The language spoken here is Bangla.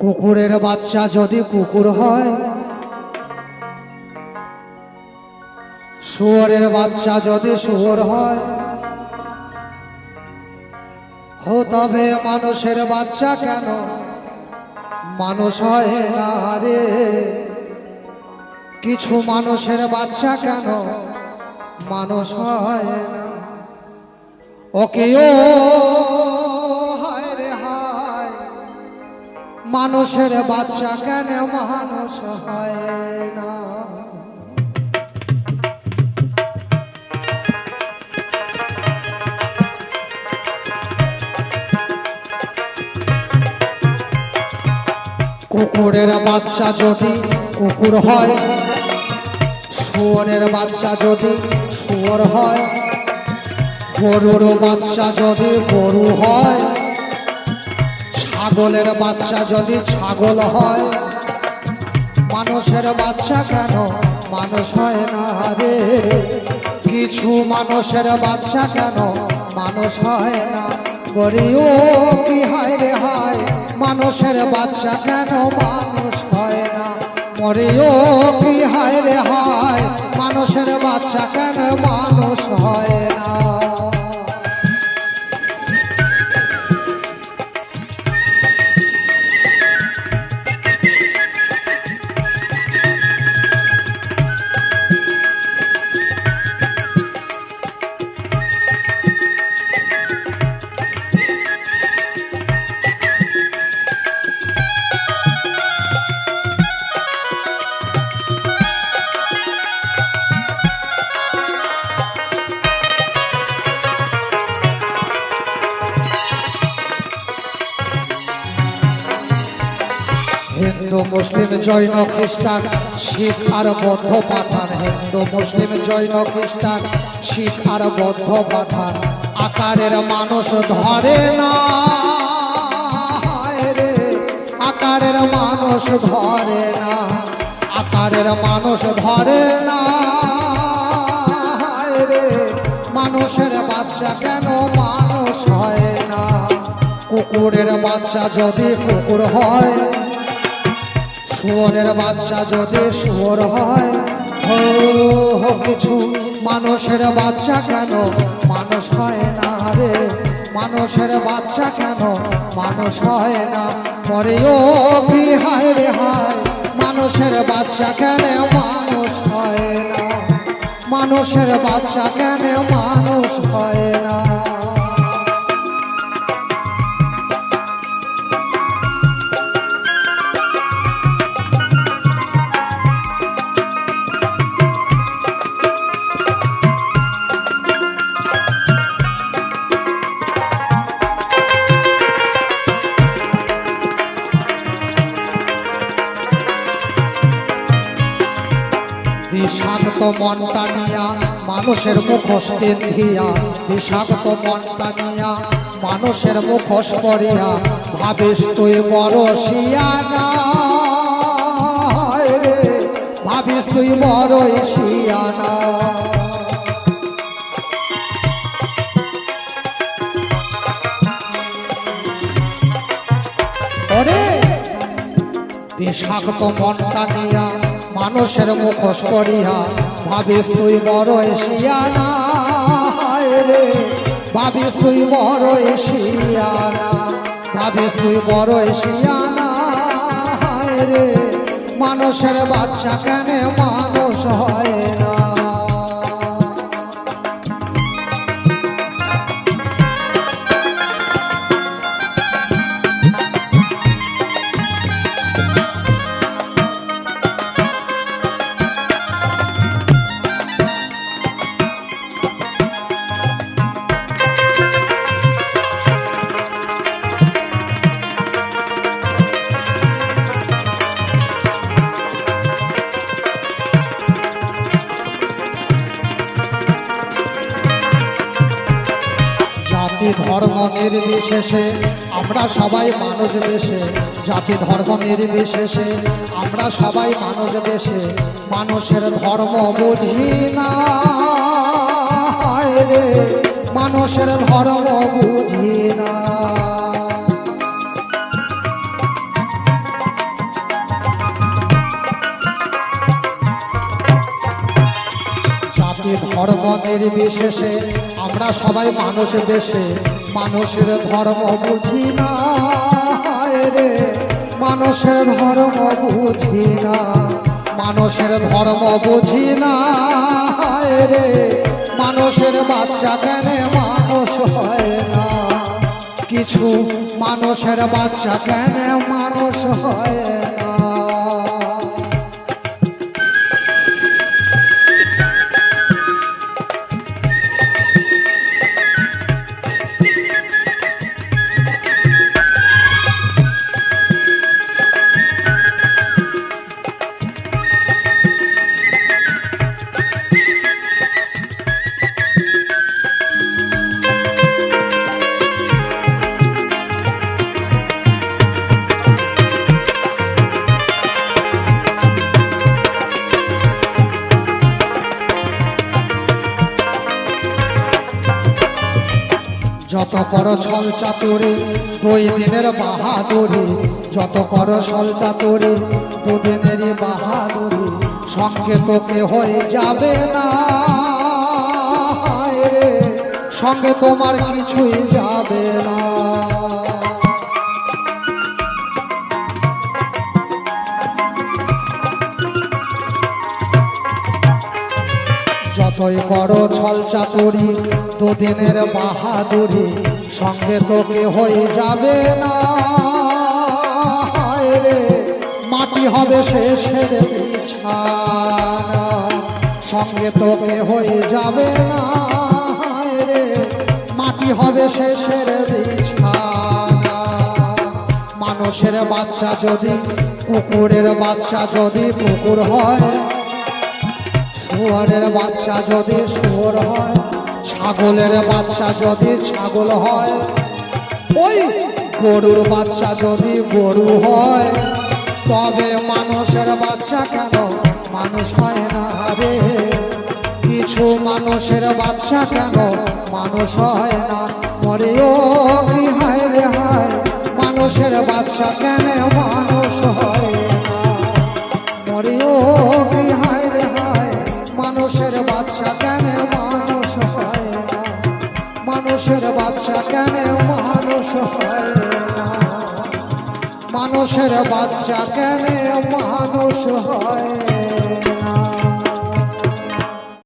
কুকুরের বাচ্চা যদি কুকুর হয়, শুয়োরের বাচ্চা যদি শুয়োর হয়, হো তবে মানুষের বাচ্চা কেন মানুষ হয় না রে? কিছু মানুষের বাচ্চা কেন মানুষ হয় না? ওকে ও মানুষের বাচ্চা কেন মানুষ হয় না? কুকুরের বাচ্চা যদি কুকুর হয়, শুয়োরের বাচ্চা যদি শুয়োর হয় গরুর বাচ্চা যদি গরু হয় ছাগলের বাচ্চা যদি ছাগল হয়, মানুষের বাচ্চা কেন মানুষ হয় না রে? কিছু মানুষের বাচ্চা কেন মানুষ হয় না? বলি, ও কি হায় রে হায়, মানুষের বাচ্চা কেন মানুষ হয় না? মরে ও কি হায় রে হায়, মানুষের বাচ্চা কেন মানুষ হয় হিন্দু মুসলিম জৈন খ্রিস্টান, শিখ আর বৌদ্ধ পাঠান, হিন্দু মুসলিম জৈন খ্রিস্টান, শিখ আর বৌদ্ধ পাঠান। আকারের মানুষ ধরে না আকারের মানুষ ধরে না, আকারের মানুষ ধরে না মানুষের বাচ্চা কেন মানুষ হয় না? কুকুরের বাচ্চা যদি কুকুর হয় শুয়োরের বাচ্চা যদি শুয়োর হয়, হো কিছু মানুষের বাচ্চা কেন? মানুষ হয় না রে, মানুষের বাচ্চা কেন? মানুষ হয় না পরে ও কি হায় রে হায়? মানুষের বাচ্চা কেন মানুষ হয় না? মানুষের বাচ্চা কেন মানুষ হয় না? বিষাক্ত মনটা নিয়া মানুষের মুখোশ পেন্ধিয়া বিষাক্ত মনটা নিয়া মানুষের মুখোশ করিয়া ভাবিস তুই বড় শিয়ানা ভাবিস তুই বড় শিয়ানা। বিষাক্ত মনটা নিয়া মানুষের মুখোশ করিয়া ভাবিস তুই বড় এসিয়ানা রে। ভাবিস তুই বড় এসিয়ানা ভাবিস তুই বড় এসিয়ানা রে। মানুষের বাচ্চা কেন মানুষ হয় না? জাতি ধর্ম নির্বিশেষে, আমরা সবাই মানুষ বেশে জাতি ধর্ম নির্বিশেষে, আমরা সবাই মানুষ বেশে মানুষের ধর্ম বুঝি না রে। মানুষের ধর্ম বুঝি না। ধর্ম নির্বিশেষে আমরা সবাই মানুষ দেশে, মানুষের ধর্ম বুঝি না রে। মানুষের ধর্ম বুঝি না, মানুষের ধর্ম বুঝি না রে। মানুষের বাচ্চা কেন মানুষ হয় না? কিছু মানুষের বাচ্চা কেন মানুষ হয় যত কর ছল চাতরে, দুই দিনের বাহাদুরি। যত কর ছল চাতুরি দুদিনেরই বাহাদুরি। সঙ্গে তোকে হয়ে যাবে না। রে, সঙ্গে তোমার কিছুই যাবে না। করো ছল চাতুরি, দুদিনের বাহাদুরি, সঙ্গে তোকে হয়ে যাবে না। রে, মাটি হবে শেষের বিছানা, সঙ্গে তোকে হয়ে যাবে না। রে, মাটি হবে শেষের বিছানা। মানুষের বাচ্চা যদি, কুকুরের বাচ্চা যদি কুকুর হয় শুয়ারের বাচ্চা যদি শুয়োর হয়, ছাগলের বাচ্চা যদি ছাগল হয়, ওই গরুর বাচ্চা যদি গরু হয়, তবে মানুষের বাচ্চা কেন মানুষ হয় না রে? কিছু মানুষের বাচ্চা কেন মানুষ হয় না? মরে ও কি হায় রে হায়? মানুষের বাচ্চা কেন মানুষ হয় মানুষের বাচ্চা কেন মানুষ হয়?